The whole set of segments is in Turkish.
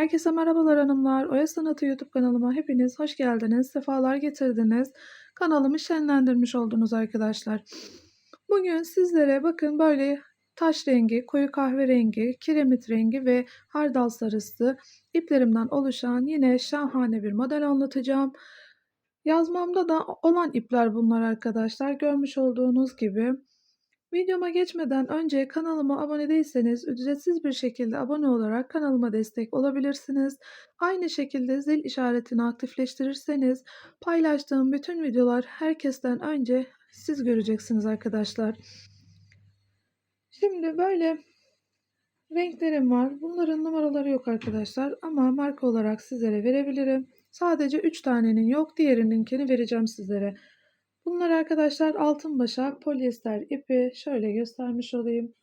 Herkese merhabalar hanımlar. Oya Sanatı YouTube kanalıma hepiniz hoş geldiniz. Sefalar getirdiniz. Kanalımı şenlendirmiş oldunuz arkadaşlar. Bugün sizlere bakın böyle taş rengi, koyu kahverengi, kiremit rengi ve hardal sarısı iplerimden oluşan yine şahane bir model anlatacağım. Yazmamda da olan ipler bunlar arkadaşlar. Görmüş olduğunuz gibi. Videoma geçmeden önce kanalıma abone değilseniz ücretsiz bir şekilde abone olarak kanalıma destek olabilirsiniz. Aynı şekilde zil işaretini aktifleştirirseniz paylaştığım bütün videolar herkesten önce siz göreceksiniz arkadaşlar. Şimdi böyle renklerim var. Bunların numaraları yok arkadaşlar ama marka olarak sizlere verebilirim. Sadece 3 tanenin yok. Diğerininkini vereceğim sizlere. Bunlar arkadaşlar altın başak polyester ipi. Şöyle göstermiş olayım.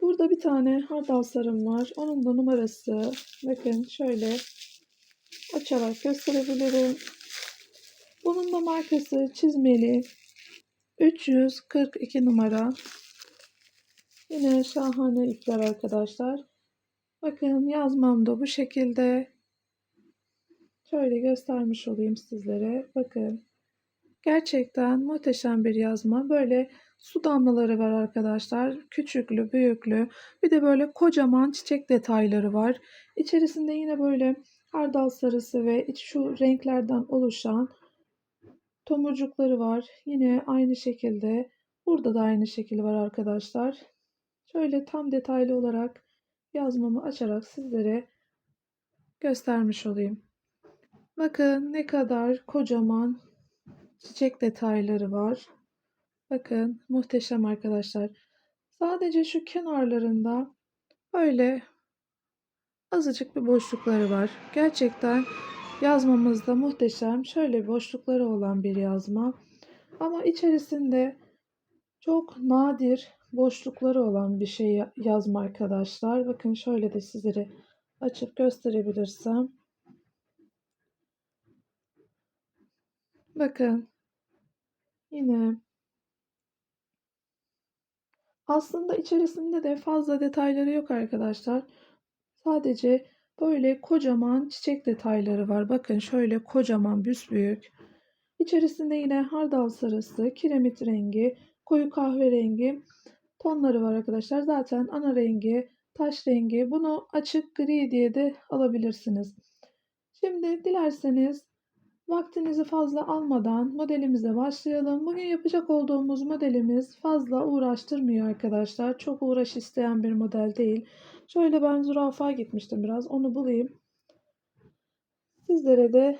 Burada bir tane hardal sarım var. Onun da numarası bakın şöyle açarak gösterebilirim. Bunun da markası çizmeli 342 numara. Yine şahane ipler arkadaşlar. Bakın yazmam da bu şekilde. Şöyle göstermiş olayım sizlere. Bakın. Gerçekten muhteşem bir yazma. Böyle su damlaları var arkadaşlar. Küçüklü, büyüklü. Bir de böyle kocaman çiçek detayları var. İçerisinde yine böyle hardal sarısı ve iç şu renklerden oluşan tomurcukları var. Yine aynı şekilde burada da aynı şekil var arkadaşlar. Şöyle tam detaylı olarak yazmamı açarak sizlere göstermiş olayım. Bakın ne kadar kocaman çiçek detayları var. Bakın muhteşem arkadaşlar. Sadece şu kenarlarında böyle azıcık bir boşlukları var. Gerçekten yazmamızda muhteşem şöyle boşlukları olan bir yazma. Ama içerisinde çok nadir boşlukları olan bir şey yazma arkadaşlar. Bakın şöyle de sizlere açıp gösterebilirsem. Bakın yine aslında içerisinde de fazla detayları yok arkadaşlar. Sadece böyle kocaman çiçek detayları var. Bakın şöyle kocaman büsbüyük. İçerisinde yine hardal sarısı, kiremit rengi, koyu kahverengi tonları var arkadaşlar. Zaten ana rengi, taş rengi. Bunu açık gri diye de alabilirsiniz. Şimdi dilerseniz Vaktinizi fazla almadan modelimize başlayalım. Bugün yapacak olduğumuz modelimiz fazla uğraştırmıyor arkadaşlar. Çok uğraş isteyen bir model değil. Şöyle ben zürafa gitmiştim biraz. Onu bulayım. Sizlere de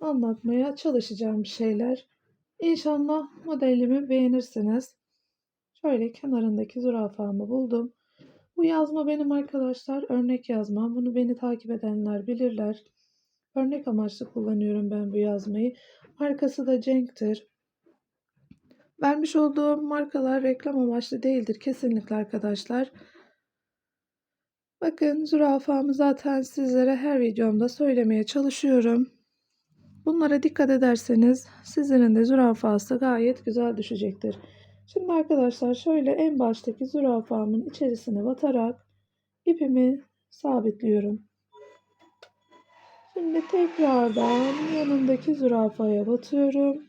anlatmaya çalışacağım şeyler. İnşallah modelimi beğenirsiniz. Şöyle kenarındaki zürafamı buldum. Bu yazma benim arkadaşlar örnek yazma. Bunu beni takip edenler bilirler. Örnek amaçlı kullanıyorum ben bu yazmayı. Markası da Cenk'tir. Vermiş olduğum markalar reklam amaçlı değildir kesinlikle arkadaşlar. Bakın zürafamı zaten sizlere her videomda söylemeye çalışıyorum. Bunlara dikkat ederseniz sizlerin de zürafası gayet güzel düşecektir. Şimdi arkadaşlar şöyle en baştaki zürafamın içerisine batarak ipimi sabitliyorum. Şimdi tekrardan yanındaki zürafaya batıyorum.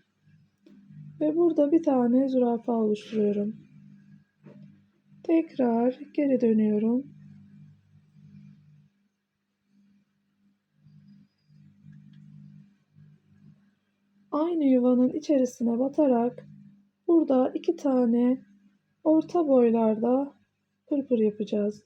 Ve burada bir tane zürafa oluşturuyorum. Tekrar geri dönüyorum. Aynı yuvanın içerisine batarak burada iki tane orta boylarda pırpır yapacağız.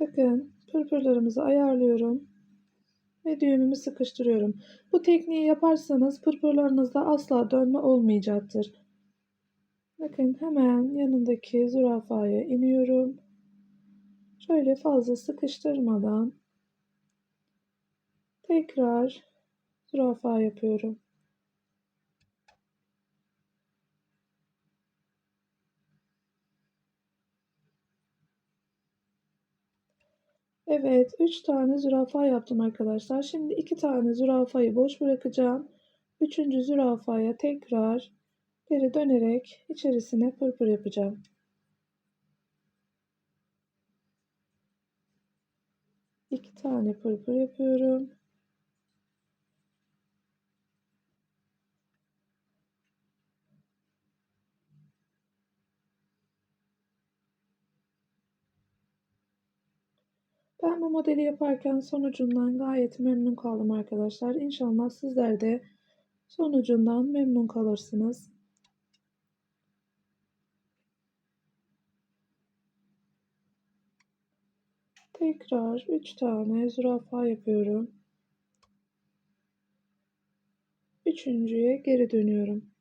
Bakın pırpırlarımızı ayarlıyorum ve düğümümü sıkıştırıyorum. Bu tekniği yaparsanız pırpırlarınızda asla dönme olmayacaktır. Bakın hemen yanındaki zürafaya iniyorum. Şöyle fazla sıkıştırmadan tekrar zürafa yapıyorum. Evet, 3 tane zürafa yaptım arkadaşlar. Şimdi 2 tane zürafayı boş bırakacağım. üçüncü zürafaya tekrar geri dönerek içerisine pırpır yapacağım. İki tane pırpır yapıyorum. Ben bu modeli yaparken sonucundan gayet memnun kaldım arkadaşlar. İnşallah sizler de sonucundan memnun kalırsınız. Tekrar 3 tane zürafa yapıyorum. Üçüncüye geri dönüyorum.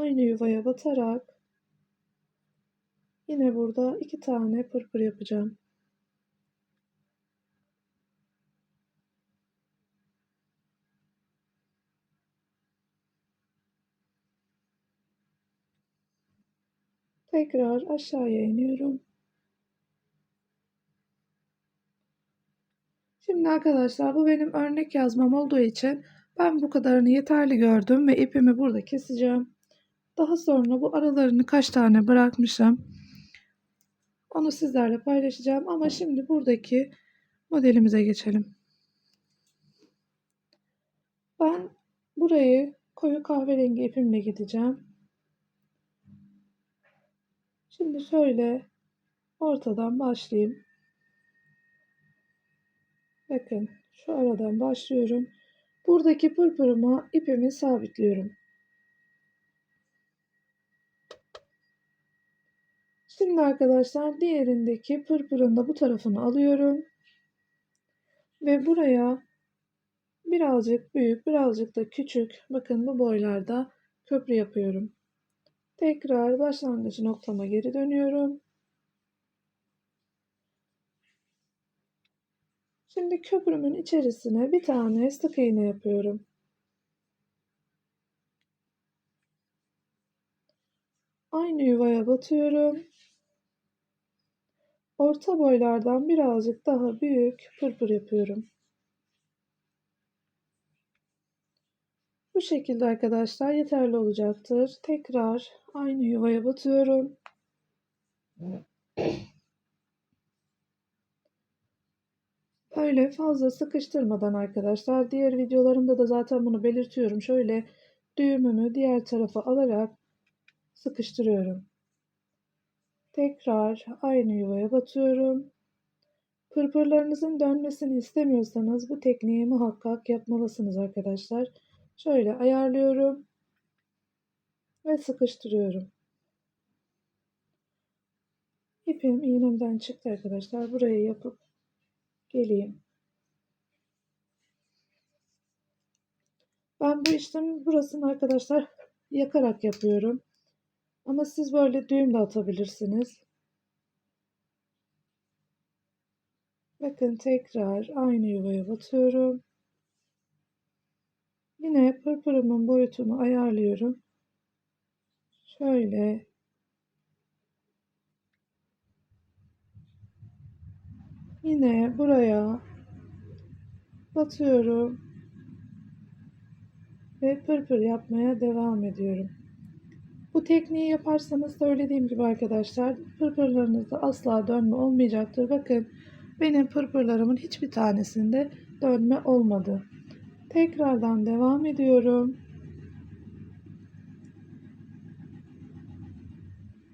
Aynı yuvaya batarak yine burada iki tane pırpır yapacağım. Tekrar aşağıya iniyorum. Şimdi arkadaşlar bu benim örnek yazmam olduğu için ben bu kadarını yeterli gördüm ve ipimi burada keseceğim. Daha sonra bu aralarını kaç tane bırakmışım. Onu sizlerle paylaşacağım ama şimdi buradaki modelimize geçelim. Ben burayı koyu kahverengi ipimle gideceğim. Şimdi şöyle ortadan başlayayım. Bakın şu aradan başlıyorum. Buradaki pırpırıma ipimi sabitliyorum. Şimdi arkadaşlar diğerindeki pırpırın da bu tarafını alıyorum. Ve buraya birazcık büyük birazcık da küçük bakın bu boylarda köprü yapıyorum. Tekrar başlangıç noktama geri dönüyorum. Şimdi köprümün içerisine bir tane sık iğne yapıyorum. Aynı yuvaya batıyorum. Orta boylardan birazcık daha büyük pırpır yapıyorum. Bu şekilde arkadaşlar yeterli olacaktır. Tekrar aynı yuvaya batıyorum. Öyle fazla sıkıştırmadan arkadaşlar. Diğer videolarımda da zaten bunu belirtiyorum. Şöyle düğümümü diğer tarafa alarak sıkıştırıyorum. Tekrar aynı yuvaya batıyorum. Pırpırlarınızın dönmesini istemiyorsanız bu tekniği muhakkak yapmalısınız arkadaşlar. Şöyle ayarlıyorum ve sıkıştırıyorum. İpim iğnemden çıktı arkadaşlar. Burayı yapıp geleyim. Ben bu işlemi burasını arkadaşlar yakarak yapıyorum. Ama siz böyle düğüm de atabilirsiniz. Bakın tekrar aynı yuvaya batıyorum. Yine pırpırımın boyutunu ayarlıyorum. Şöyle yine buraya batıyorum ve pırpır yapmaya devam ediyorum. Bu tekniği yaparsanız söylediğim gibi arkadaşlar pırpırlarınızda asla dönme olmayacaktır. Bakın benim pırpırlarımın hiçbir tanesinde dönme olmadı. Tekrardan devam ediyorum.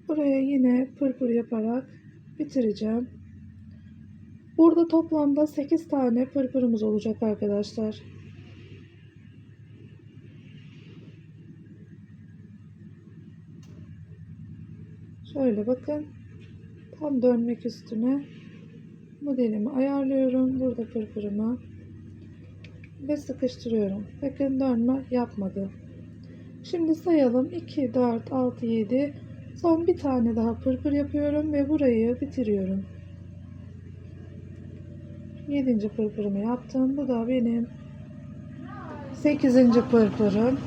Buraya yine pırpır yaparak bitireceğim. Burada toplamda 8 tane pırpırımız olacak arkadaşlar. Şöyle bakın. Tam dönmek üstüne modelimi ayarlıyorum. Burada pırpırımı ve sıkıştırıyorum. Bakın dönme yapmadı. Şimdi sayalım. 2, 4, 6, 7. Son bir tane daha pırpır yapıyorum ve burayı bitiriyorum. 7. pırpırımı yaptım. Bu da benim 8. pırpırım.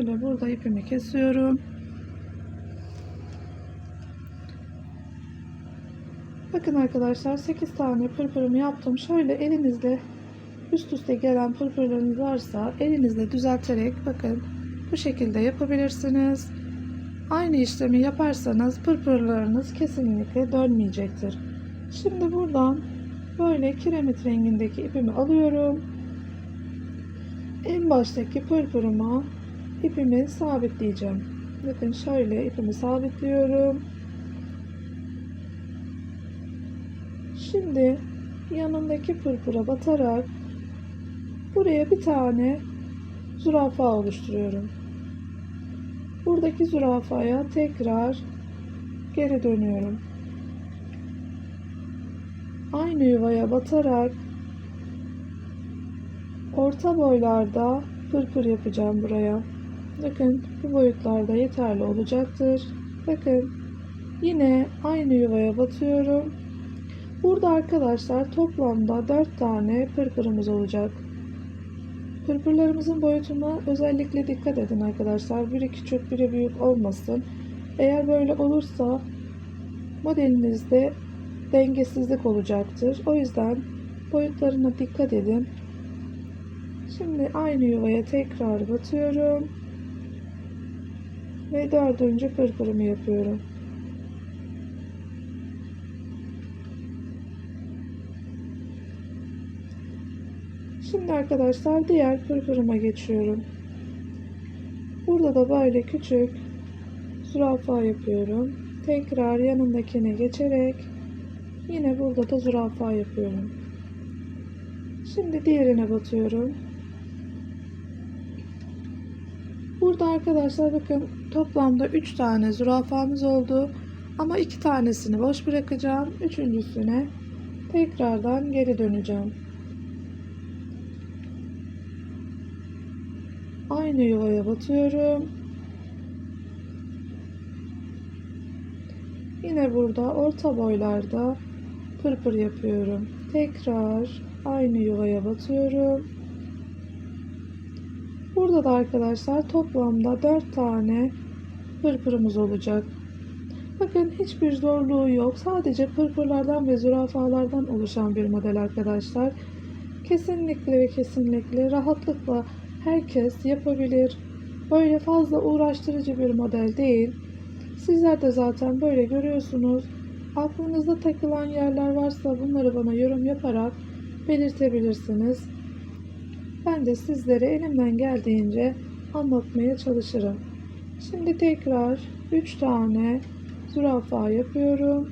Şöyle burada ipimi kesiyorum. Bakın arkadaşlar 8 tane pırpırımı yaptım. Şöyle elinizle üst üste gelen pırpırlarınız varsa elinizle düzelterek bakın bu şekilde yapabilirsiniz. Aynı işlemi yaparsanız pırpırlarınız kesinlikle dönmeyecektir. Şimdi buradan böyle kiremit rengindeki ipimi alıyorum. En baştaki pırpırıma ipimi sabitleyeceğim. Bakın şöyle ipimi sabitliyorum. Şimdi yanındaki pırpıra batarak buraya bir tane zürafa oluşturuyorum. Buradaki zürafaya tekrar geri dönüyorum. Aynı yuvaya batarak orta boylarda pırpır yapacağım buraya. Bakın bu boyutlarda yeterli olacaktır. Bakın yine aynı yuvaya batıyorum. Burada arkadaşlar toplamda 4 tane pırpırımız olacak. Pırpırlarımızın boyutuna özellikle dikkat edin arkadaşlar. Biri küçük biri büyük olmasın. Eğer böyle olursa modelinizde dengesizlik olacaktır. O yüzden boyutlarına dikkat edin. Şimdi aynı yuvaya tekrar batıyorum. Ve dördüncü pırpırımı yapıyorum. Şimdi arkadaşlar diğer pırpırıma geçiyorum. Burada da böyle küçük zürafa yapıyorum. Tekrar yanındakine geçerek yine burada da zürafa yapıyorum. Şimdi diğerine batıyorum. Burada arkadaşlar bakın toplamda 3 tane zürafamız oldu. Ama 2 tanesini boş bırakacağım. Üçüncüsüne tekrardan geri döneceğim. Aynı yuvaya batıyorum. Yine burada orta boylarda pırpır yapıyorum. Tekrar aynı yuvaya batıyorum. Burada da arkadaşlar toplamda 4 tane pırpırımız olacak. Bakın hiçbir zorluğu yok. Sadece pırpırlardan ve zürafalardan oluşan bir model arkadaşlar. Kesinlikle ve kesinlikle rahatlıkla herkes yapabilir. Böyle fazla uğraştırıcı bir model değil. Sizler de zaten böyle görüyorsunuz. Aklınızda takılan yerler varsa bunları bana yorum yaparak belirtebilirsiniz. Ben de sizlere elimden geldiğince anlatmaya çalışırım. Şimdi tekrar 3 tane zürafa yapıyorum.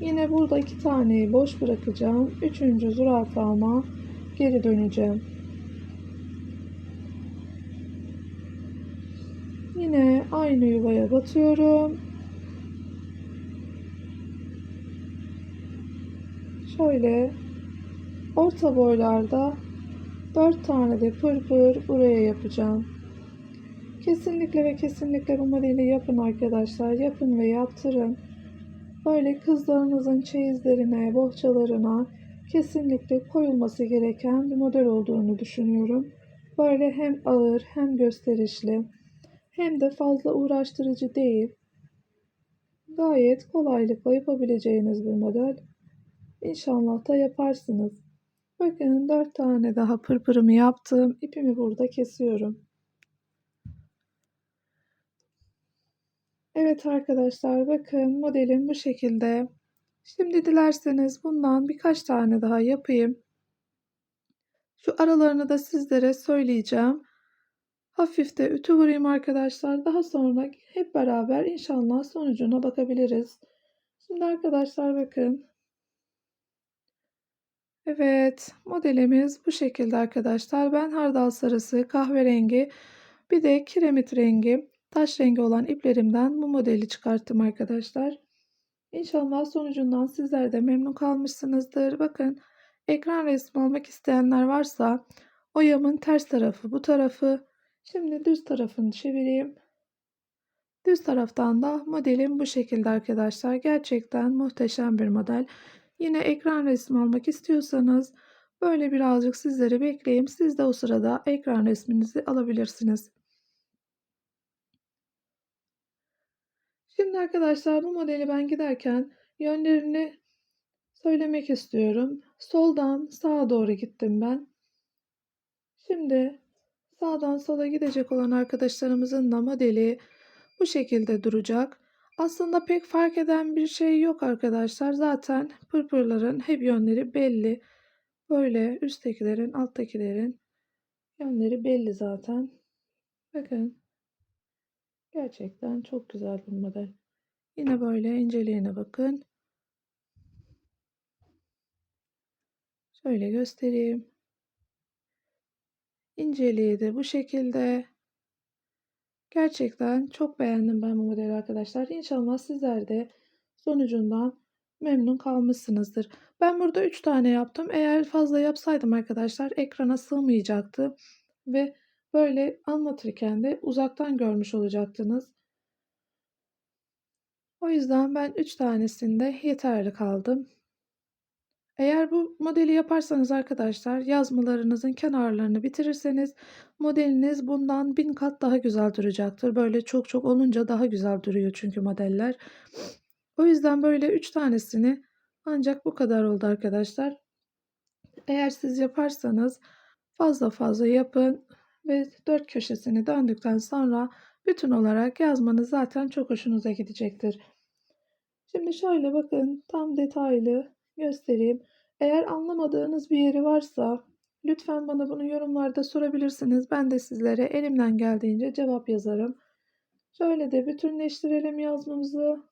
Yine burada 2 taneyi boş bırakacağım. Üçüncü zürafama geri döneceğim. Yine aynı yuvaya batıyorum. Şöyle orta boylarda 4 tane de pırpır buraya yapacağım. Kesinlikle ve kesinlikle bu modeli yapın arkadaşlar. Yapın ve yaptırın. Böyle kızlarınızın çeyizlerine, bohçalarına kesinlikle koyulması gereken bir model olduğunu düşünüyorum. Böyle hem ağır hem gösterişli hem de fazla uğraştırıcı değil. Gayet kolaylıkla yapabileceğiniz bir model. İnşallah da yaparsınız. Bakın 4 tane daha pırpırımı yaptım. İpimi burada kesiyorum. Evet arkadaşlar bakın modelim bu şekilde. Şimdi dilerseniz bundan birkaç tane daha yapayım. Şu aralarını da sizlere söyleyeceğim. Hafif de ütü vurayım arkadaşlar. Daha sonra hep beraber inşallah sonucuna bakabiliriz. Şimdi arkadaşlar bakın. Evet modelimiz bu şekilde arkadaşlar. Ben hardal sarısı, kahverengi bir de kiremit rengi taş rengi olan iplerimden bu modeli çıkarttım arkadaşlar. İnşallah sonucundan sizler de memnun kalmışsınızdır. Bakın ekran resmi almak isteyenler varsa oyamın ters tarafı bu tarafı. Şimdi düz tarafını çevireyim. Düz taraftan da modelim bu şekilde arkadaşlar. Gerçekten muhteşem bir model. Yine ekran resmi almak istiyorsanız Böyle birazcık sizleri bekleyeyim. Siz de o sırada ekran resminizi alabilirsiniz. Şimdi arkadaşlar bu modeli ben giderken yönlerini söylemek istiyorum. Soldan sağa doğru gittim ben. Şimdi sağdan sola gidecek olan arkadaşlarımızın da modeli bu şekilde duracak. Aslında pek fark eden bir şey yok arkadaşlar. Zaten pırpırların hep yönleri belli. Böyle üsttekilerin, alttakilerin yönleri belli zaten. Bakın. Gerçekten çok güzel bir model. Yine böyle inceliğine bakın. Şöyle göstereyim. İnceliği de bu şekilde. Gerçekten çok beğendim ben bu modeli arkadaşlar. İnşallah sizler de sonucundan memnun kalmışsınızdır. Ben burada 3 tane yaptım. Eğer fazla yapsaydım arkadaşlar ekrana sığmayacaktı. Ve böyle anlatırken de uzaktan görmüş olacaktınız. O yüzden ben 3 tanesinde yeterli kaldım. Eğer bu modeli yaparsanız arkadaşlar yazmalarınızın kenarlarını bitirirseniz modeliniz bundan bin kat daha güzel duracaktır. Böyle çok çok olunca daha güzel duruyor çünkü modeller. O yüzden böyle 3 tanesini ancak bu kadar oldu arkadaşlar. Eğer siz yaparsanız fazla fazla yapın ve dört köşesini döndükten sonra bütün olarak yazmanız zaten çok hoşunuza gidecektir. Şimdi şöyle bakın tam detaylı göstereyim. Eğer anlamadığınız bir yeri varsa lütfen bana bunu yorumlarda sorabilirsiniz. Ben de sizlere elimden geldiğince cevap yazarım. Şöyle de bütünleştirelim yazmamızı.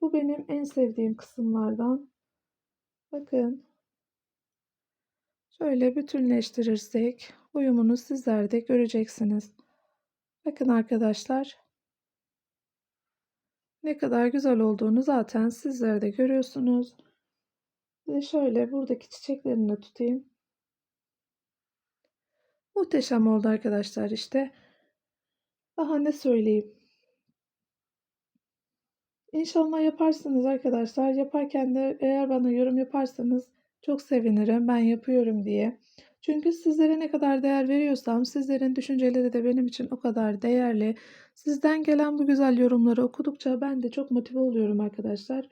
Bu benim en sevdiğim kısımlardan. Bakın. Şöyle bütünleştirirsek uyumunu sizler de göreceksiniz. Bakın arkadaşlar. Ne kadar güzel olduğunu zaten sizler de görüyorsunuz. Ve şöyle buradaki çiçeklerini de tutayım. Muhteşem oldu arkadaşlar işte. Daha ne söyleyeyim. İnşallah yaparsınız arkadaşlar. Yaparken de eğer bana yorum yaparsanız çok sevinirim ben yapıyorum diye. Çünkü sizlere ne kadar değer veriyorsam sizlerin düşünceleri de benim için o kadar değerli. Sizden gelen bu güzel yorumları okudukça ben de çok motive oluyorum arkadaşlar.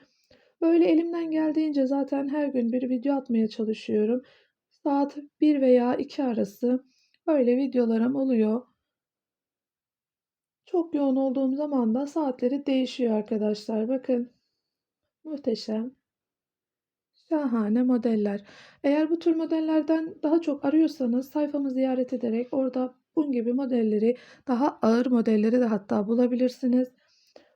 Böyle elimden geldiğince zaten her gün bir video atmaya çalışıyorum. Saat 1 veya 2 arası böyle videolarım oluyor. Çok yoğun olduğum zaman da saatleri değişiyor arkadaşlar. Bakın. Muhteşem. Şahane modeller. Eğer bu tür modellerden daha çok arıyorsanız sayfamı ziyaret ederek orada bunun gibi modelleri, daha ağır modelleri de hatta bulabilirsiniz.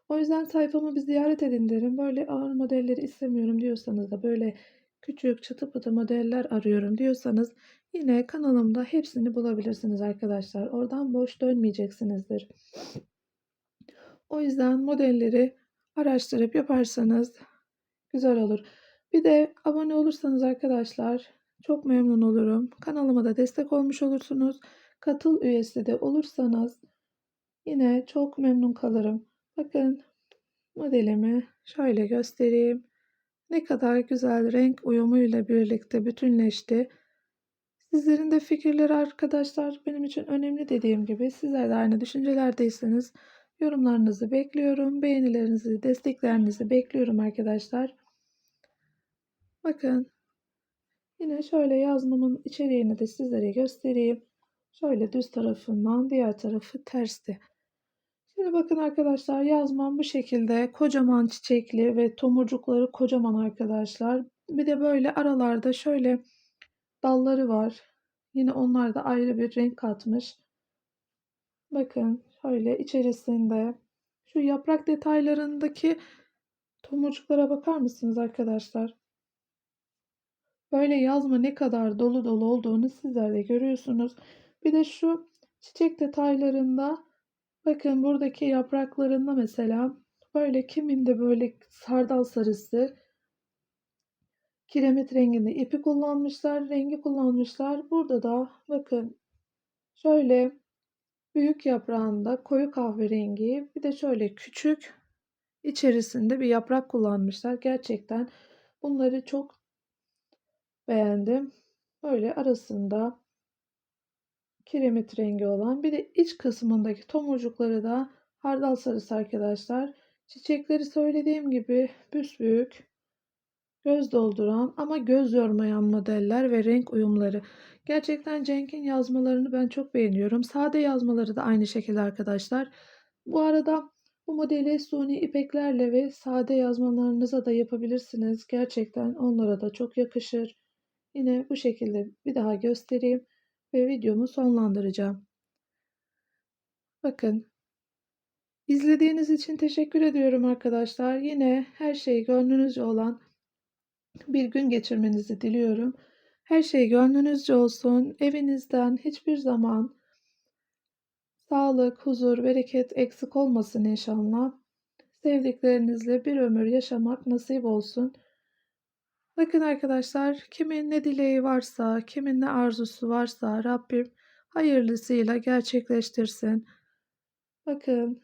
O yüzden sayfamı bir ziyaret edin derim. Böyle ağır modelleri istemiyorum diyorsanız da böyle küçük çıtı pıtı modeller arıyorum diyorsanız yine kanalımda hepsini bulabilirsiniz arkadaşlar. Oradan boş dönmeyeceksinizdir. O yüzden modelleri araştırıp yaparsanız güzel olur. Bir de abone olursanız arkadaşlar çok memnun olurum. Kanalıma da destek olmuş olursunuz. Katıl üyesi de olursanız yine çok memnun kalırım. Bakın modelimi şöyle göstereyim. Ne kadar güzel renk uyumuyla birlikte bütünleşti. Sizlerin de fikirleri arkadaşlar benim için önemli dediğim gibi. Sizler de aynı düşüncelerdeyseniz yorumlarınızı bekliyorum. Beğenilerinizi, desteklerinizi bekliyorum arkadaşlar. Bakın yine şöyle yazmamın içeriğini de sizlere göstereyim. Şöyle düz tarafından diğer tarafı tersti. Şimdi bakın arkadaşlar yazmam bu şekilde kocaman çiçekli ve tomurcukları kocaman arkadaşlar. Bir de böyle aralarda şöyle dalları var. Yine onlar da ayrı bir renk katmış. Bakın şöyle içerisinde şu yaprak detaylarındaki tomurcuklara bakar mısınız arkadaşlar? Böyle yazma ne kadar dolu dolu olduğunu sizler de görüyorsunuz. Bir de şu çiçek detaylarında bakın buradaki yapraklarında mesela böyle kiminde böyle sardal sarısı kiremit renginde ipi kullanmışlar, rengi kullanmışlar. Burada da bakın şöyle büyük yaprağında koyu kahverengi bir de şöyle küçük içerisinde bir yaprak kullanmışlar. Gerçekten bunları çok beğendim. böyle arasında kiremit rengi olan bir de iç kısmındaki tomurcukları da hardal sarısı arkadaşlar. Çiçekleri söylediğim gibi büsbüyük göz dolduran ama göz yormayan modeller ve renk uyumları. Gerçekten Cenk'in yazmalarını ben çok beğeniyorum. Sade yazmaları da aynı şekilde arkadaşlar. Bu arada bu modeli suni ipeklerle ve sade yazmalarınıza da yapabilirsiniz. Gerçekten onlara da çok yakışır. Yine bu şekilde bir daha göstereyim ve videomu sonlandıracağım. Bakın. İzlediğiniz için teşekkür ediyorum arkadaşlar. Yine her şey gönlünüzce olan bir gün geçirmenizi diliyorum. Her şey gönlünüzce olsun. Evinizden hiçbir zaman sağlık, huzur, bereket eksik olmasın inşallah. Sevdiklerinizle bir ömür yaşamak nasip olsun. Bakın arkadaşlar, kimin ne dileği varsa, kimin ne arzusu varsa Rabbim hayırlısıyla gerçekleştirsin. Bakın,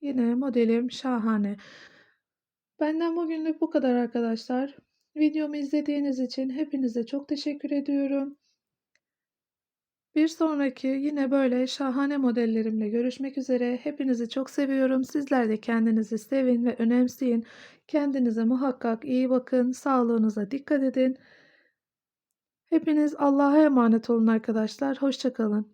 yine modelim şahane. Benden bugünlük bu kadar arkadaşlar. Videomu izlediğiniz için hepinize çok teşekkür ediyorum. Bir sonraki yine böyle şahane modellerimle görüşmek üzere. Hepinizi çok seviyorum. Sizler de kendinizi sevin ve önemseyin. Kendinize muhakkak iyi bakın. Sağlığınıza dikkat edin. Hepiniz Allah'a emanet olun arkadaşlar. Hoşçakalın.